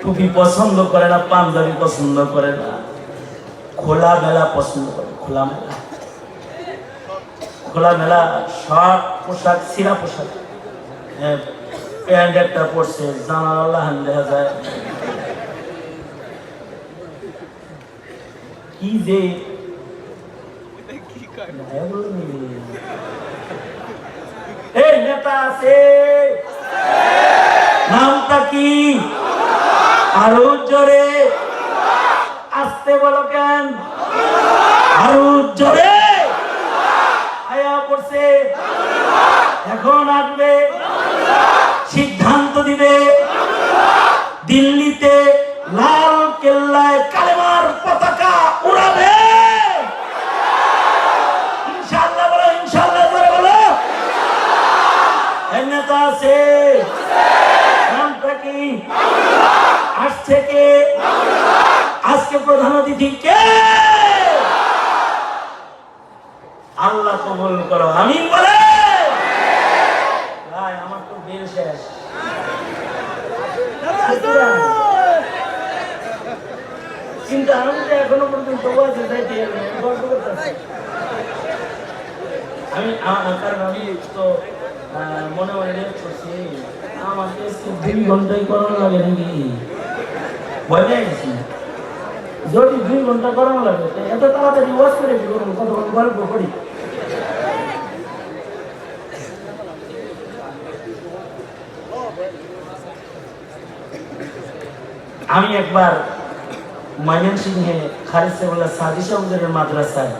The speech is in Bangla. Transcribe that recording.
টুপি পছন্দ করে না পাঞ্জাবি পছন্দ করে না। খোলা মেলা পছন্দ করে খোলা মেলা খোলা মেলা শর্ট পোশাক সিরা পোশাক। হ্যাঁ, প্যান্ট একটা পরছে জানালা লাহান দেখা যায়। কি যে এই নেতা আছে। নামটা কি? আরও জোরে। আসতে বলো কেন? আরও জোরে। আয়া পড়ছে। এখন আসবে। সিদ্ধান্ত দিবে। দিল্লিতে লাল কেল্লায় কালেমার পতাকা উড়াবে। ইনশাআল্লাহ বলো, ইনশাআল্লাহ করে বলো। নেতা আছে। নামটা কি? আসছে কে আজকে প্রধান অতিথি কে? আল্লাহ কবুল করো, আমিন বলে। আমার তো বিল শেষ। কিন্তু আমি তো এখনও পর্যন্ত গল্প করতেছি? আমি কারণ আমি তো মনে রেপ করছি, আমাকে দুই ঘন্টায় করানো লাগে নাকি? ভয় পেয়ে গেছি। যদি দুই ঘণ্টা গরম লাগে এত তাড়াতাড়ি ওয়াশ করে কি করব? কত গল্প করি। আমি একবার ময়মনসিংহে খারিজ সাদিস মাদ্রাসায়